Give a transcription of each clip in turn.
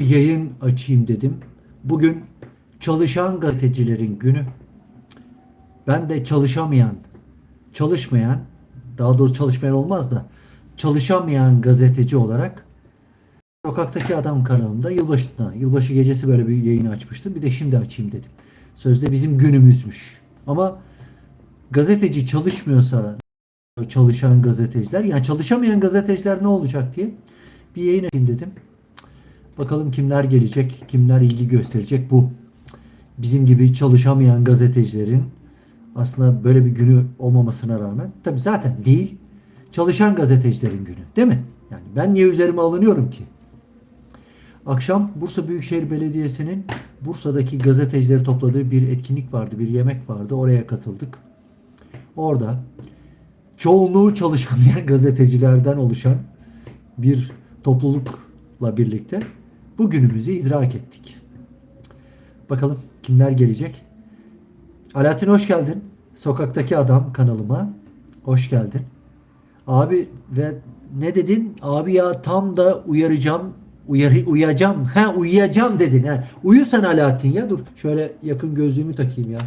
yayın açayım dedim. Bugün çalışan gazetecilerin günü. Ben de çalışamayan, çalışmayan, daha doğrusu çalışmayan olmaz da çalışamayan gazeteci olarak Sokaktaki Adam kanalında yılbaşında, yılbaşı gecesi böyle bir yayın açmıştım. Bir de şimdi açayım dedim. Sözde bizim günümüzmüş. Ama gazeteci çalışmıyorsa çalışan gazeteciler, yani çalışamayan gazeteciler ne olacak diye bir yayın açayım dedim. Bakalım kimler gelecek, kimler ilgi gösterecek bu. Bizim gibi çalışamayan gazetecilerin aslında böyle bir günü olmamasına rağmen tabi zaten değil çalışan gazetecilerin günü değil mi? Yani ben niye üzerime alınıyorum ki? Akşam Bursa Büyükşehir Belediyesi'nin Bursa'daki gazetecileri topladığı bir etkinlik vardı, bir yemek vardı. Oraya katıldık. Orada çoğunluğu çalışamayan gazetecilerden oluşan bir toplulukla birlikte bugünümüzü idrak ettik. Bakalım kimler gelecek? Alaaddin hoş geldin. Sokaktaki Adam kanalıma. Hoş geldin. Abi ve ne dedin? Abi ya tam da uyaracağım. Uyarı, uyuyacağım. Ha uyuyacağım dedin. Ha. Uyu sen Alaaddin ya. Dur şöyle yakın gözlüğümü takayım ya.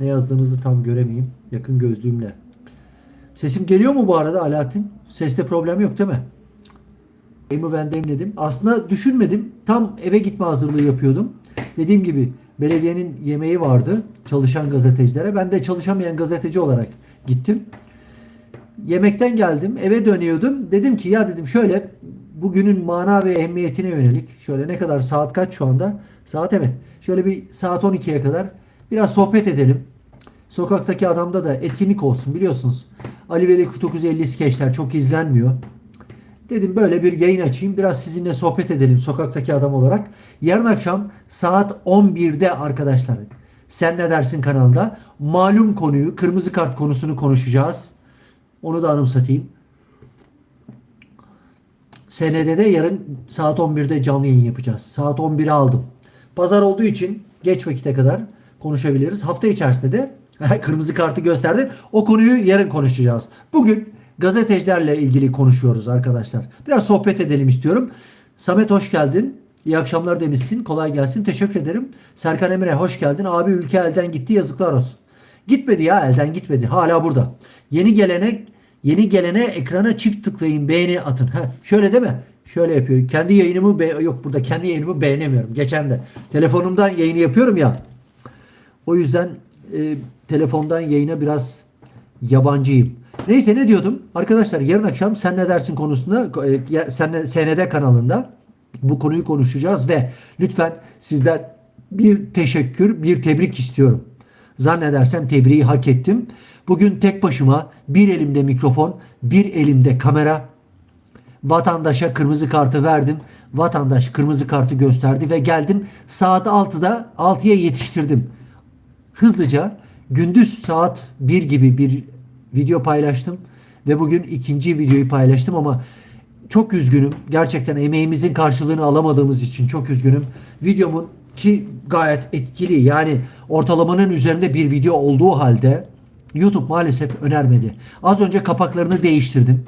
Ne yazdığınızı tam göremeyeyim. Yakın gözlüğümle. Sesim geliyor mu bu arada Alaaddin? Seste problem yok değil mi? Yayımı ben demledim. Aslında düşünmedim. Tam eve gitme hazırlığı yapıyordum. Dediğim gibi belediyenin yemeği vardı çalışan gazetecilere. Ben de çalışamayan gazeteci olarak gittim. Yemekten geldim. Eve dönüyordum. Dedim ki ya dedim şöyle bugünün mana ve ehemmiyetine yönelik şöyle ne kadar saat kaç şu anda? Saat evet. Şöyle bir saat 12'ye kadar biraz sohbet edelim. Sokaktaki adamda da etkinlik olsun biliyorsunuz. Ali Veli 4950 skeçler çok izlenmiyor. Dedim böyle bir yayın açayım. Biraz sizinle sohbet edelim sokaktaki adam olarak. Yarın akşam saat 11'de arkadaşlar. Sen ne dersin kanalında? Malum konuyu, kırmızı kart konusunu konuşacağız. Onu da anımsatayım. SND'de yarın saat 11'de canlı yayın yapacağız. Saat 11'i aldım. Pazar olduğu için geç vakite kadar konuşabiliriz. Hafta içerisinde de kırmızı kartı gösterdi. O konuyu yarın konuşacağız. Bugün gazetecilerle ilgili konuşuyoruz arkadaşlar. Biraz sohbet edelim istiyorum. Samet hoş geldin. İyi akşamlar demişsin. Kolay gelsin. Teşekkür ederim. Serkan Emre hoş geldin. Abi ülke elden gitti. Yazıklar olsun. Gitmedi ya elden gitmedi. Hala burada. Yeni gelene yeni gelene ekrana çift tıklayın beğeni atın. Ha, şöyle mi? Şöyle yapıyor. Kendi yayınımı be- yok burada kendi yayınımı beğenemiyorum. Geçen de telefonumdan yayını yapıyorum ya. O yüzden e, telefondan yayına biraz yabancıyım. Neyse ne diyordum? Arkadaşlar yarın akşam Sen Ne Dersin konusunda e, Sen Ne- SND kanalında bu konuyu konuşacağız ve lütfen sizden bir teşekkür, bir tebrik istiyorum. Zannedersem tebriği hak ettim. Bugün tek başıma bir elimde mikrofon, bir elimde kamera, vatandaşa kırmızı kartı verdim. Vatandaş kırmızı kartı gösterdi ve geldim saat 6'da 6'ya yetiştirdim. Hızlıca gündüz saat 1 gibi bir video paylaştım ve bugün ikinci videoyu paylaştım ama çok üzgünüm. Gerçekten emeğimizin karşılığını alamadığımız için çok üzgünüm. Videomun ki gayet etkili yani ortalamanın üzerinde bir video olduğu halde YouTube maalesef önermedi. Az önce kapaklarını değiştirdim.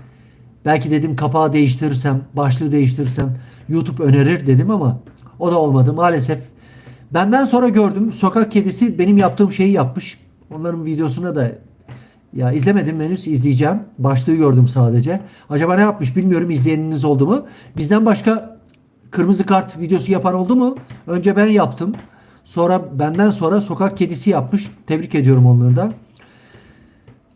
Belki dedim kapağı değiştirirsem, başlığı değiştirirsem YouTube önerir dedim ama o da olmadı. Maalesef benden sonra gördüm sokak kedisi benim yaptığım şeyi yapmış. Onların videosuna da ya izlemedim henüz izleyeceğim. Başlığı gördüm sadece. Acaba ne yapmış bilmiyorum izleyeniniz oldu mu? Bizden başka kırmızı kart videosu yapan oldu mu? Önce ben yaptım. Sonra benden sonra sokak kedisi yapmış. Tebrik ediyorum onları da.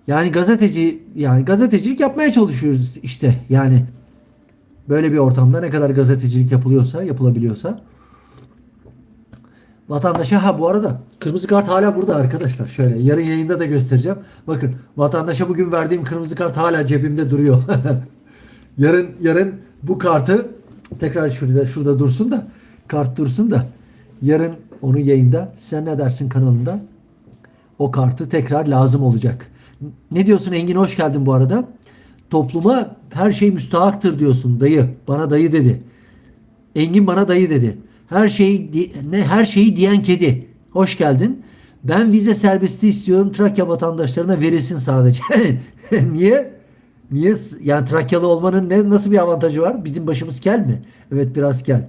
Yani gazeteci yani gazetecilik yapmaya çalışıyoruz işte. Yani böyle bir ortamda ne kadar gazetecilik yapılıyorsa, yapılabiliyorsa Vatandaşa ha bu arada kırmızı kart hala burada arkadaşlar. Şöyle yarın yayında da göstereceğim. Bakın vatandaşa bugün verdiğim kırmızı kart hala cebimde duruyor. yarın yarın bu kartı tekrar şurada şurada dursun da kart dursun da yarın onu yayında sen ne dersin kanalında o kartı tekrar lazım olacak. Ne diyorsun Engin hoş geldin bu arada. Topluma her şey müstahaktır diyorsun dayı. Bana dayı dedi. Engin bana dayı dedi. Her şeyi ne her şeyi diyen kedi. Hoş geldin. Ben vize serbestliği istiyorum. Trakya vatandaşlarına verilsin sadece. Niye? Niye? Yani Trakyalı olmanın ne nasıl bir avantajı var? Bizim başımız kel mi? Evet biraz kel.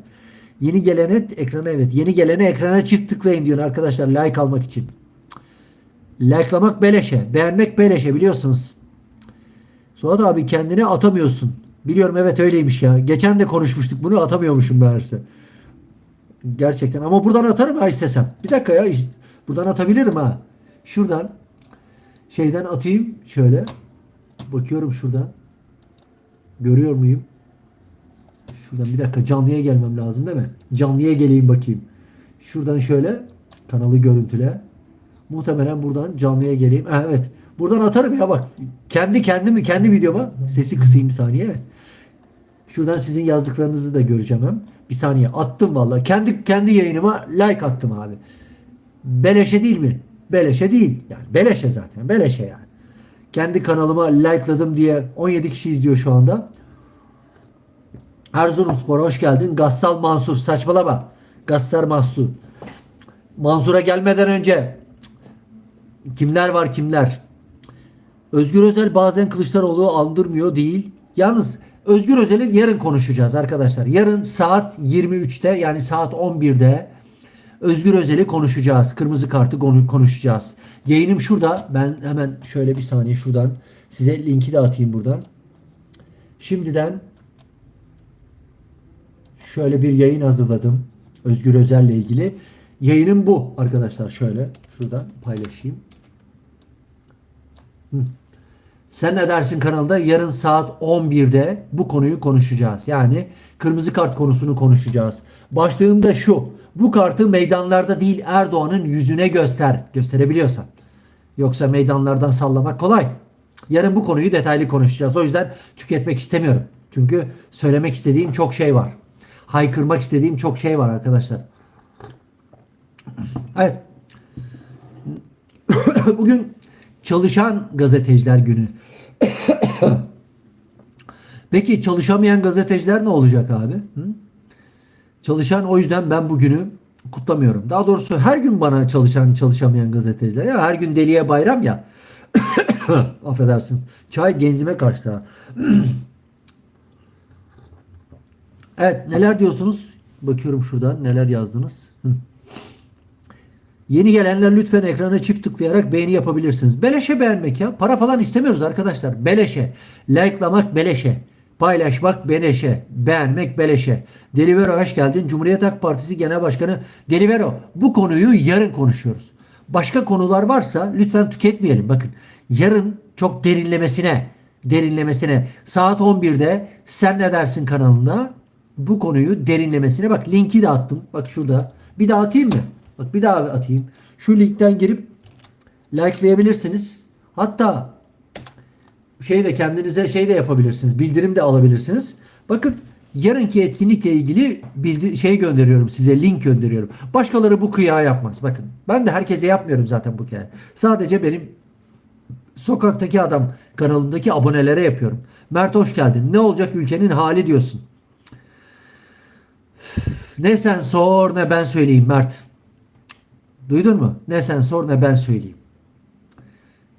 Yeni gelene ekrana evet. Yeni gelene ekrana çift tıklayın diyor arkadaşlar like almak için. Like'lamak beleşe. Beğenmek beleşe biliyorsunuz. Suat abi kendini atamıyorsun. Biliyorum evet öyleymiş ya. Geçen de konuşmuştuk bunu atamıyormuşum meğerse. Gerçekten ama buradan atarım ha istesem. Bir dakika ya buradan atabilirim ha. Şuradan şeyden atayım şöyle. Bakıyorum şuradan. Görüyor muyum? Şuradan bir dakika canlıya gelmem lazım değil mi? Canlıya geleyim bakayım. Şuradan şöyle kanalı görüntüle. Muhtemelen buradan canlıya geleyim. Evet. Buradan atarım ya bak. Kendi kendimi kendi videoma sesi kısayım bir saniye. Evet. Şuradan sizin yazdıklarınızı da göreceğim hem. Bir saniye attım vallahi. Kendi kendi yayınıma like attım abi. Beleşe değil mi? Beleşe değil. Yani beleşe zaten. Beleşe yani. Kendi kanalıma likeladım diye 17 kişi izliyor şu anda. Erzurumspor hoş geldin. Gassal Mansur saçmalama. Gassar Mansur. Mansur'a gelmeden önce kimler var kimler? Özgür Özel bazen Kılıçdaroğlu aldırmıyor değil. Yalnız Özgür Özel'i yarın konuşacağız arkadaşlar. Yarın saat 23'te yani saat 11'de Özgür Özel'i konuşacağız. Kırmızı kartı konu- konuşacağız. Yayınım şurada. Ben hemen şöyle bir saniye şuradan size linki de atayım buradan. Şimdiden şöyle bir yayın hazırladım. Özgür Özel'le ilgili. Yayınım bu arkadaşlar. Şöyle şuradan paylaşayım. Hı. Sen ne dersin kanalda yarın saat 11'de bu konuyu konuşacağız. Yani kırmızı kart konusunu konuşacağız. Başlığım da şu. Bu kartı meydanlarda değil Erdoğan'ın yüzüne göster. Gösterebiliyorsan. Yoksa meydanlardan sallamak kolay. Yarın bu konuyu detaylı konuşacağız. O yüzden tüketmek istemiyorum. Çünkü söylemek istediğim çok şey var. Haykırmak istediğim çok şey var arkadaşlar. Evet. Bugün çalışan gazeteciler günü. Peki çalışamayan gazeteciler ne olacak abi? Hı? Çalışan o yüzden ben bugünü kutlamıyorum. Daha doğrusu her gün bana çalışan çalışamayan gazeteciler ya her gün deliye bayram ya. Affedersiniz. Çay genzime kaçtı evet neler diyorsunuz? Bakıyorum şuradan neler yazdınız. Yeni gelenler lütfen ekrana çift tıklayarak beğeni yapabilirsiniz. Beleşe beğenmek ya. Para falan istemiyoruz arkadaşlar. Beleşe. Like'lamak beleşe. Paylaşmak beleşe. Beğenmek beleşe. Delivero hoş geldin. Cumhuriyet Halk Partisi Genel Başkanı Delivero. Bu konuyu yarın konuşuyoruz. Başka konular varsa lütfen tüketmeyelim. Bakın yarın çok derinlemesine derinlemesine saat 11'de Sen Ne Dersin kanalında bu konuyu derinlemesine bak linki de attım. Bak şurada. Bir daha atayım mı? Bak bir daha atayım. Şu linkten girip likelayabilirsiniz. Hatta şey de kendinize şey de yapabilirsiniz. Bildirim de alabilirsiniz. Bakın yarınki etkinlikle ilgili bildi şey gönderiyorum size link gönderiyorum. Başkaları bu kıyağı yapmaz. Bakın ben de herkese yapmıyorum zaten bu kıyağı. Sadece benim sokaktaki adam kanalındaki abonelere yapıyorum. Mert hoş geldin. Ne olacak ülkenin hali diyorsun. Ne sen sor ne ben söyleyeyim Mert. Duydun mu? Ne sen sor ne ben söyleyeyim.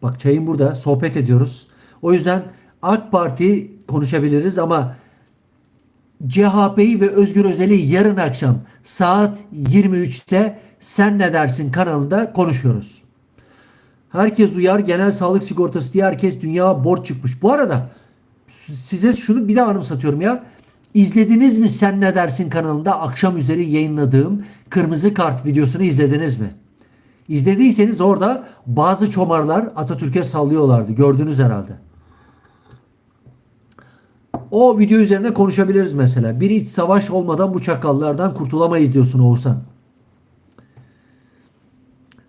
Bak çayın burada sohbet ediyoruz. O yüzden AK Parti konuşabiliriz ama CHP'yi ve Özgür Özel'i yarın akşam saat 23'te Sen Ne Dersin kanalında konuşuyoruz. Herkes uyar genel sağlık sigortası diye herkes dünya borç çıkmış. Bu arada size şunu bir daha anımsatıyorum ya. İzlediniz mi Sen Ne Dersin kanalında akşam üzeri yayınladığım kırmızı kart videosunu izlediniz mi? İzlediyseniz orada bazı çomarlar Atatürk'e sallıyorlardı. Gördünüz herhalde. O video üzerine konuşabiliriz mesela. Bir iç savaş olmadan bu çakallardan kurtulamayız diyorsun Oğuzhan.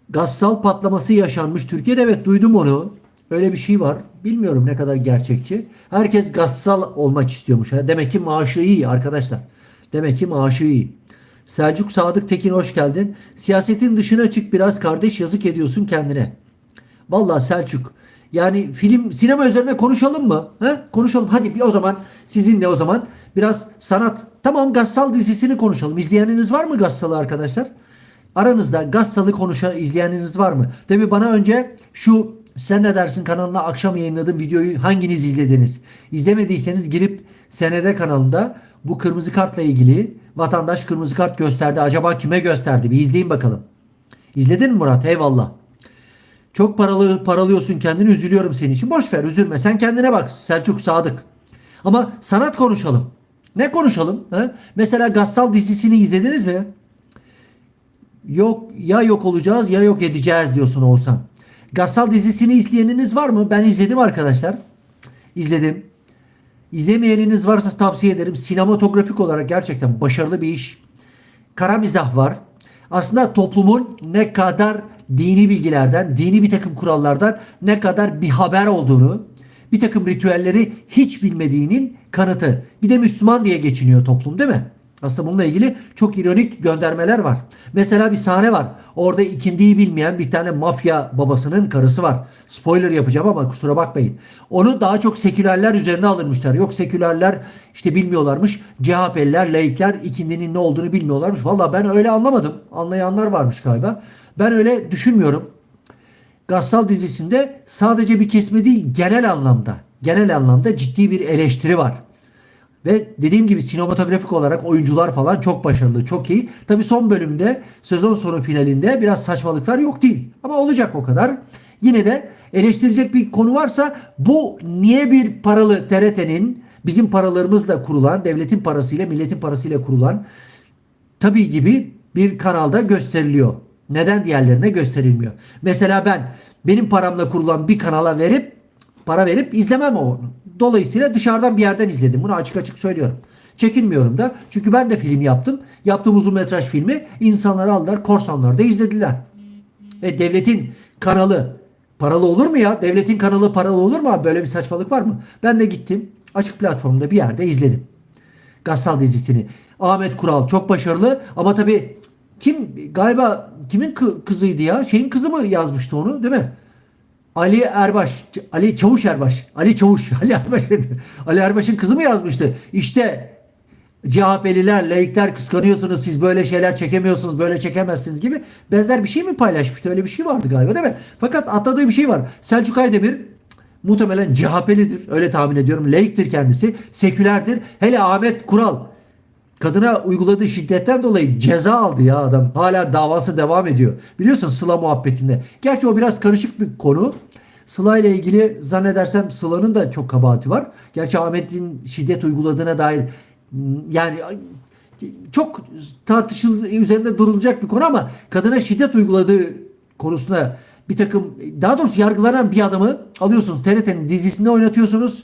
Gassal patlaması yaşanmış. Türkiye'de evet duydum onu. Öyle bir şey var. Bilmiyorum ne kadar gerçekçi. Herkes gassal olmak istiyormuş. Ha, Demek ki maaşı iyi arkadaşlar. Demek ki maaşı iyi. Selçuk Sadık Tekin hoş geldin. Siyasetin dışına çık biraz kardeş yazık ediyorsun kendine. Vallahi Selçuk yani film sinema üzerine konuşalım mı? He? Konuşalım. Hadi bir o zaman sizinle o zaman biraz sanat. Tamam Gassal dizisini konuşalım. İzleyeniniz var mı Gassal'ı arkadaşlar? Aranızda Gassal'ı konuşan izleyeniniz var mı? Tabi bana önce şu sen ne dersin kanalına akşam yayınladığım videoyu hanginiz izlediniz? İzlemediyseniz girip Senede kanalında Bu kırmızı kartla ilgili vatandaş kırmızı kart gösterdi. Acaba kime gösterdi? Bir izleyin bakalım. İzledin mi Murat? Eyvallah. Çok paralı paralıyorsun kendini üzülüyorum senin için. Boş ver üzülme. Sen kendine bak Selçuk Sadık. Ama sanat konuşalım. Ne konuşalım? He? Mesela Gassal dizisini izlediniz mi? Yok ya yok olacağız ya yok edeceğiz diyorsun Oğuzhan. Gassal dizisini izleyeniniz var mı? Ben izledim arkadaşlar. İzledim. İzlemeyeniniz varsa tavsiye ederim. Sinematografik olarak gerçekten başarılı bir iş. Kara mizah var. Aslında toplumun ne kadar dini bilgilerden, dini bir takım kurallardan ne kadar bir haber olduğunu, bir takım ritüelleri hiç bilmediğinin kanıtı. Bir de Müslüman diye geçiniyor toplum değil mi? Aslında bununla ilgili çok ironik göndermeler var. Mesela bir sahne var. Orada ikindiyi bilmeyen bir tane mafya babasının karısı var. Spoiler yapacağım ama kusura bakmayın. Onu daha çok sekülerler üzerine alınmışlar. Yok sekülerler işte bilmiyorlarmış. CHP'liler, laikler ikindinin ne olduğunu bilmiyorlarmış. Valla ben öyle anlamadım. Anlayanlar varmış galiba. Ben öyle düşünmüyorum. Gassal dizisinde sadece bir kesme değil genel anlamda genel anlamda ciddi bir eleştiri var. Ve dediğim gibi sinematografik olarak oyuncular falan çok başarılı, çok iyi. Tabi son bölümde sezon sonu finalinde biraz saçmalıklar yok değil. Ama olacak o kadar. Yine de eleştirecek bir konu varsa bu niye bir paralı TRT'nin bizim paralarımızla kurulan, devletin parasıyla, milletin parasıyla kurulan tabii gibi bir kanalda gösteriliyor. Neden diğerlerine gösterilmiyor? Mesela ben benim paramla kurulan bir kanala verip para verip izlemem onu. Dolayısıyla dışarıdan bir yerden izledim. Bunu açık açık söylüyorum. Çekinmiyorum da. Çünkü ben de film yaptım. Yaptığım uzun metraj filmi insanları aldılar. Korsanlar da izlediler. Ve devletin kanalı paralı olur mu ya? Devletin kanalı paralı olur mu? Böyle bir saçmalık var mı? Ben de gittim. Açık platformda bir yerde izledim. Gassal dizisini. Ahmet Kural çok başarılı ama tabii kim galiba kimin kı- kızıydı ya? Şeyin kızı mı yazmıştı onu değil mi? Ali Erbaş, Ali Çavuş Erbaş, Ali Çavuş, Ali Erbaş'ın Ali Erbaş'ın kızı mı yazmıştı? İşte CHP'liler, laikler kıskanıyorsunuz, siz böyle şeyler çekemiyorsunuz, böyle çekemezsiniz gibi benzer bir şey mi paylaşmıştı? Öyle bir şey vardı galiba değil mi? Fakat atladığı bir şey var. Selçuk Aydemir muhtemelen CHP'lidir. Öyle tahmin ediyorum. Laiktir kendisi. Sekülerdir. Hele Ahmet Kural kadına uyguladığı şiddetten dolayı ceza aldı ya adam. Hala davası devam ediyor. Biliyorsun Sıla muhabbetinde. Gerçi o biraz karışık bir konu. Sıla ile ilgili zannedersem Sıla'nın da çok kabahati var. Gerçi Ahmet'in şiddet uyguladığına dair mm, yani çok tartışıl üzerinde durulacak bir konu ama kadına şiddet uyguladığı konusunda bir takım daha doğrusu yargılanan bir adamı alıyorsunuz TRT'nin dizisinde oynatıyorsunuz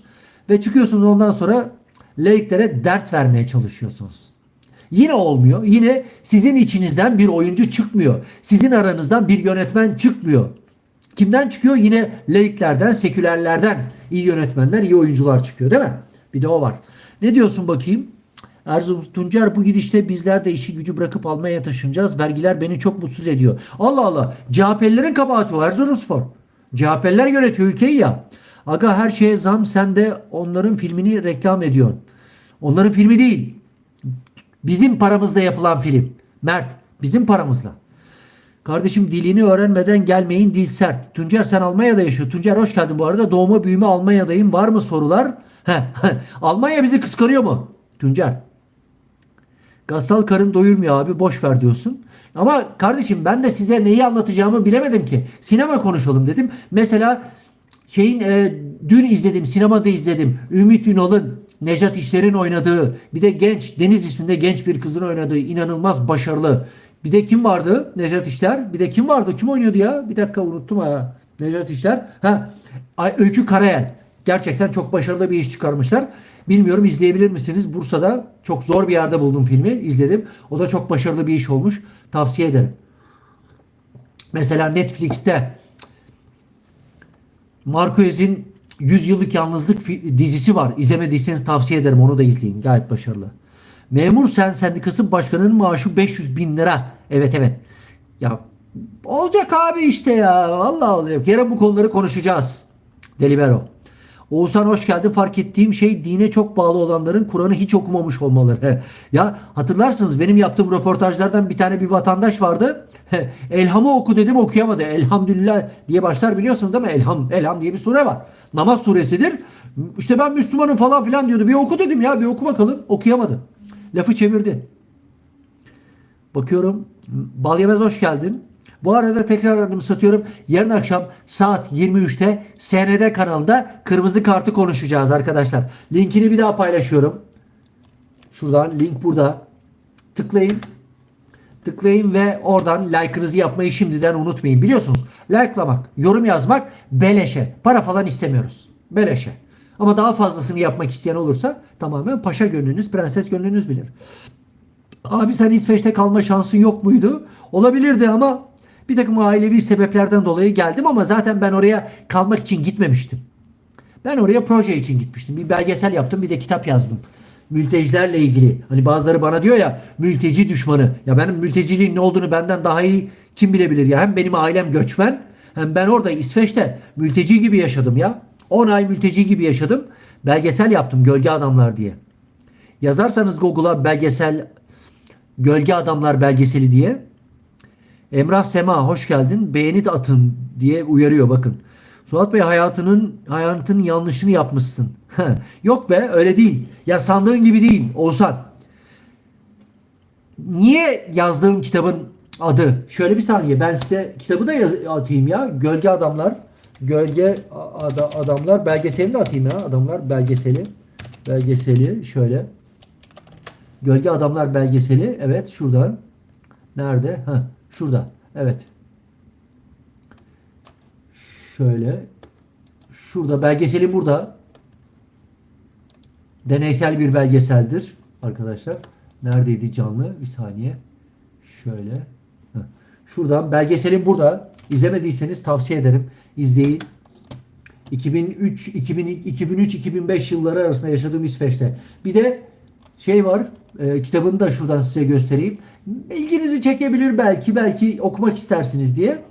ve çıkıyorsunuz ondan sonra laiklere ders vermeye çalışıyorsunuz. Yine olmuyor. Yine sizin içinizden bir oyuncu çıkmıyor. Sizin aranızdan bir yönetmen çıkmıyor. Kimden çıkıyor? Yine laiklerden, sekülerlerden iyi yönetmenler, iyi oyuncular çıkıyor değil mi? Bir de o var. Ne diyorsun bakayım? Erzurum Tuncer bu gidişte bizler de işi gücü bırakıp Almanya'ya taşınacağız. Vergiler beni çok mutsuz ediyor. Allah Allah. CHP'lilerin kabahati o Erzurumspor. CHP'liler yönetiyor ülkeyi ya. Aga her şeye zam sen de onların filmini reklam ediyorsun. Onların filmi değil. Bizim paramızla yapılan film. Mert bizim paramızla. Kardeşim dilini öğrenmeden gelmeyin dil sert. Tuncer sen Almanya'da yaşıyor. Tuncer hoş geldin bu arada. Doğma büyüme Almanya'dayım. Var mı sorular? Almanya bizi kıskanıyor mu? Tuncer. Gassal karın doyurmuyor abi boş ver diyorsun. Ama kardeşim ben de size neyi anlatacağımı bilemedim ki. Sinema konuşalım dedim. Mesela şeyin e, dün izledim sinemada izledim. Ümit Ünal'ın Nejat İşler'in oynadığı bir de genç Deniz isminde genç bir kızın oynadığı inanılmaz başarılı. Bir de kim vardı? Nejat İşler. Bir de kim vardı? Kim oynuyordu ya? Bir dakika unuttum ha. Nejat İşler. Ha. Öykü Karayel. Gerçekten çok başarılı bir iş çıkarmışlar. Bilmiyorum izleyebilir misiniz? Bursa'da çok zor bir yerde buldum filmi. izledim. O da çok başarılı bir iş olmuş. Tavsiye ederim. Mesela Netflix'te Marquez'in 100 Yıllık Yalnızlık dizisi var. İzlemediyseniz tavsiye ederim. Onu da izleyin. Gayet başarılı. Memur Sen Sendikası Başkanı'nın maaşı 500 bin lira. Evet evet. Ya olacak abi işte ya. Vallahi olacak. Yarın bu konuları konuşacağız. Delibero. Oğuzhan hoş geldin. Fark ettiğim şey dine çok bağlı olanların Kur'an'ı hiç okumamış olmaları. ya hatırlarsınız benim yaptığım röportajlardan bir tane bir vatandaş vardı. Elham'ı oku dedim okuyamadı. Elhamdülillah diye başlar biliyorsunuz değil mi? Elham, Elham diye bir sure var. Namaz suresidir. İşte ben Müslümanım falan filan diyordu. Bir oku dedim ya bir oku bakalım. Okuyamadı. Lafı çevirdi. Bakıyorum. Bal yemez hoş geldin. Bu arada tekrar anımsatıyorum. Yarın akşam saat 23'te SND kanalında kırmızı kartı konuşacağız arkadaşlar. Linkini bir daha paylaşıyorum. Şuradan link burada. Tıklayın. Tıklayın ve oradan like'ınızı yapmayı şimdiden unutmayın. Biliyorsunuz like'lamak, yorum yazmak beleşe. Para falan istemiyoruz. Beleşe. Ama daha fazlasını yapmak isteyen olursa tamamen paşa gönlünüz, prenses gönlünüz bilir. Abi sen İsveç'te kalma şansın yok muydu? Olabilirdi ama bir takım ailevi sebeplerden dolayı geldim ama zaten ben oraya kalmak için gitmemiştim. Ben oraya proje için gitmiştim. Bir belgesel yaptım bir de kitap yazdım. Mültecilerle ilgili. Hani bazıları bana diyor ya mülteci düşmanı. Ya benim mülteciliğin ne olduğunu benden daha iyi kim bilebilir ya. Hem benim ailem göçmen hem ben orada İsveç'te mülteci gibi yaşadım ya. 10 ay mülteci gibi yaşadım. Belgesel yaptım Gölge Adamlar diye. Yazarsanız Google'a belgesel Gölge Adamlar belgeseli diye. Emrah Sema hoş geldin. Beğeni de atın diye uyarıyor bakın. Suat Bey hayatının hayatının yanlışını yapmışsın. Yok be öyle değil. Ya sandığın gibi değil Oğuzhan. Niye yazdığım kitabın adı? Şöyle bir saniye ben size kitabı da yaz- atayım ya. Gölge Adamlar. Gölge Ada- Adamlar belgeselini de atayım ya. Adamlar belgeseli. Belgeseli şöyle. Gölge Adamlar belgeseli. Evet şuradan. Nerede? Ha, şurada. Evet. Şöyle. Şurada belgeseli burada. Deneysel bir belgeseldir arkadaşlar. Neredeydi canlı? Bir saniye. Şöyle. Şuradan belgeselin burada. İzlemediyseniz tavsiye ederim. İzleyin. 2003 2003 2005 yılları arasında yaşadığım İsveç'te. Bir de şey var. E, kitabını da şuradan size göstereyim. İlginizi çekebilir belki. Belki okumak istersiniz diye.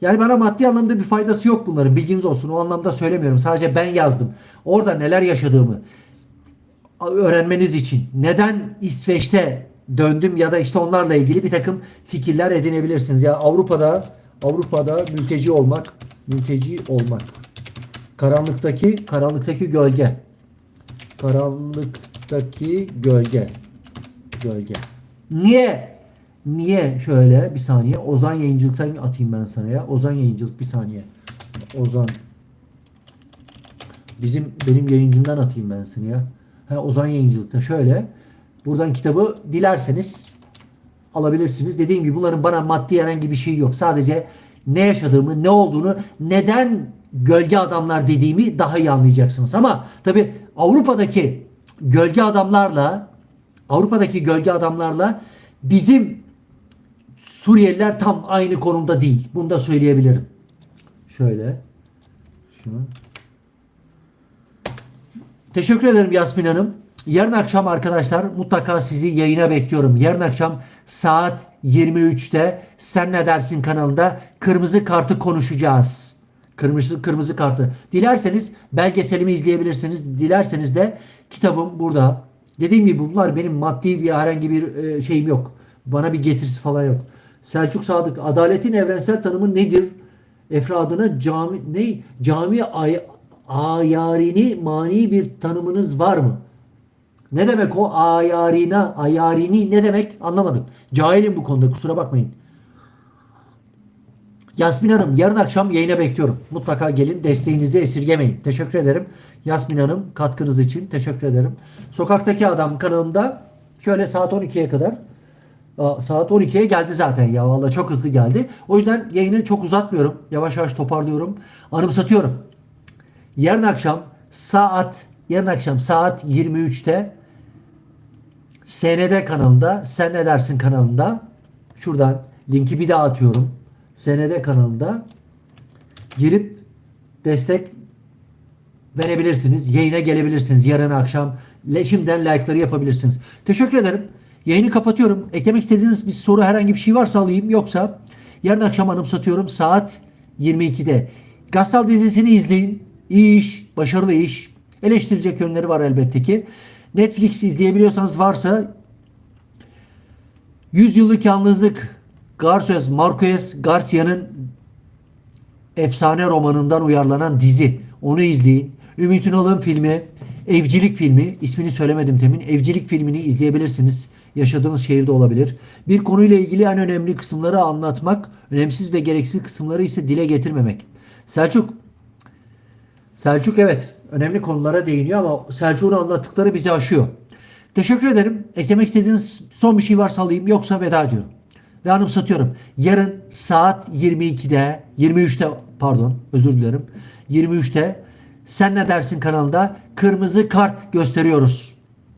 Yani bana maddi anlamda bir faydası yok bunların. Bilginiz olsun. O anlamda söylemiyorum. Sadece ben yazdım. Orada neler yaşadığımı öğrenmeniz için. Neden İsveç'te döndüm ya da işte onlarla ilgili bir takım fikirler edinebilirsiniz. Ya Avrupa'da Avrupa'da mülteci olmak, mülteci olmak. Karanlıktaki karanlıktaki gölge. Karanlıktaki gölge. Gölge. Niye? Niye şöyle bir saniye Ozan yayıncılıktan atayım ben sana ya. Ozan yayıncılık bir saniye. Ozan bizim benim yayıncımdan atayım ben seni ya. Ha, Ozan yayıncılıkta şöyle buradan kitabı dilerseniz alabilirsiniz. Dediğim gibi bunların bana maddi herhangi bir şey yok. Sadece ne yaşadığımı, ne olduğunu, neden gölge adamlar dediğimi daha iyi anlayacaksınız. Ama tabi Avrupa'daki gölge adamlarla Avrupa'daki gölge adamlarla bizim Suriyeliler tam aynı konumda değil. Bunu da söyleyebilirim. Şöyle. Şunu. Teşekkür ederim Yasmin Hanım. Yarın akşam arkadaşlar mutlaka sizi yayına bekliyorum. Yarın akşam saat 23'te Sen Ne Dersin kanalında kırmızı kartı konuşacağız. Kırmızı kırmızı kartı. Dilerseniz belgeselimi izleyebilirsiniz. Dilerseniz de kitabım burada. Dediğim gibi bunlar benim maddi bir herhangi bir e, şeyim yok. Bana bir getirisi falan yok. Selçuk Sadık adaletin evrensel tanımı nedir? Efradına cami ne? Cami ay, ayarini mani bir tanımınız var mı? Ne demek o ayarina, ayarini ne demek anlamadım. Cahilim bu konuda kusura bakmayın. Yasmin Hanım yarın akşam yayına bekliyorum. Mutlaka gelin desteğinizi esirgemeyin. Teşekkür ederim. Yasmin Hanım katkınız için teşekkür ederim. Sokaktaki Adam kanalında şöyle saat 12'ye kadar Aa, saat 12'ye geldi zaten ya vallahi çok hızlı geldi. O yüzden yayını çok uzatmıyorum. Yavaş yavaş toparlıyorum. Anımsatıyorum. Yarın akşam saat yarın akşam saat 23'te SND kanalında Sen Ne Dersin kanalında şuradan linki bir daha atıyorum. SND kanalında girip destek verebilirsiniz. Yayına gelebilirsiniz. Yarın akşam şimdiden like'ları yapabilirsiniz. Teşekkür ederim. Yayını kapatıyorum. Eklemek istediğiniz bir soru herhangi bir şey varsa alayım. Yoksa yarın akşam anımsatıyorum saat 22'de. Gassal dizisini izleyin. İyi iş, başarılı iş. Eleştirecek yönleri var elbette ki. Netflix izleyebiliyorsanız varsa 100 Yıllık Yalnızlık Garces Marquez Garcia'nın efsane romanından uyarlanan dizi. Onu izleyin. Ümit Ünal'ın filmi Evcilik filmi. ismini söylemedim temin. Evcilik filmini izleyebilirsiniz. Yaşadığınız şehirde olabilir. Bir konuyla ilgili en önemli kısımları anlatmak, önemsiz ve gereksiz kısımları ise dile getirmemek. Selçuk Selçuk evet önemli konulara değiniyor ama Selçuk'un anlattıkları bizi aşıyor. Teşekkür ederim. Eklemek istediğiniz son bir şey varsa alayım yoksa veda ediyorum. Ve anımsatıyorum. Yarın saat 22'de 23'te pardon özür dilerim. 23'te Sen Ne Dersin kanalında kırmızı kart gösteriyoruz.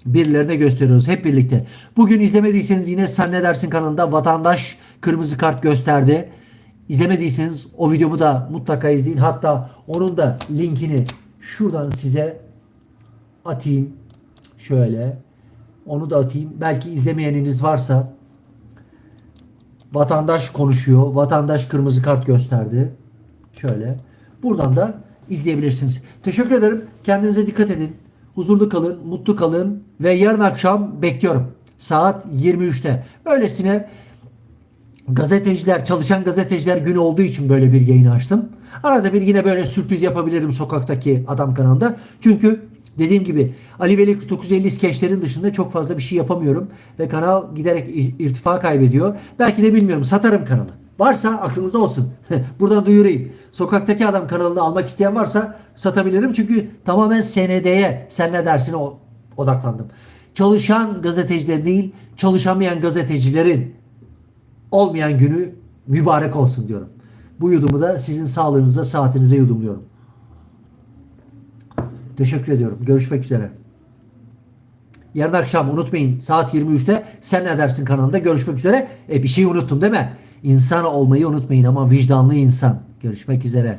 Birilerine gösteriyoruz hep birlikte. Bugün izlemediyseniz yine Sen Ne Dersin kanalında vatandaş kırmızı kart gösterdi. İzlemediyseniz o videomu da mutlaka izleyin. Hatta onun da linkini şuradan size atayım. Şöyle. Onu da atayım. Belki izlemeyeniniz varsa vatandaş konuşuyor. Vatandaş kırmızı kart gösterdi. Şöyle. Buradan da izleyebilirsiniz. Teşekkür ederim. Kendinize dikkat edin. Huzurlu kalın, mutlu kalın ve yarın akşam bekliyorum. Saat 23'te. Öylesine gazeteciler, çalışan gazeteciler günü olduğu için böyle bir yayın açtım. Arada bir yine böyle sürpriz yapabilirim sokaktaki adam kanalında. Çünkü dediğim gibi Ali Veli 4950 skeçlerin dışında çok fazla bir şey yapamıyorum. Ve kanal giderek irtifa kaybediyor. Belki de bilmiyorum satarım kanalı. Varsa aklınızda olsun. Buradan duyurayım. Sokaktaki adam kanalını almak isteyen varsa satabilirim. Çünkü tamamen SND'ye sen ne dersine odaklandım. Çalışan gazeteciler değil, çalışamayan gazetecilerin olmayan günü mübarek olsun diyorum. Bu yudumu da sizin sağlığınıza, saatinize yudumluyorum. Teşekkür ediyorum. Görüşmek üzere. Yarın akşam unutmayın saat 23'te Sen Ne Dersin kanalında görüşmek üzere. E bir şey unuttum değil mi? İnsan olmayı unutmayın ama vicdanlı insan. Görüşmek üzere.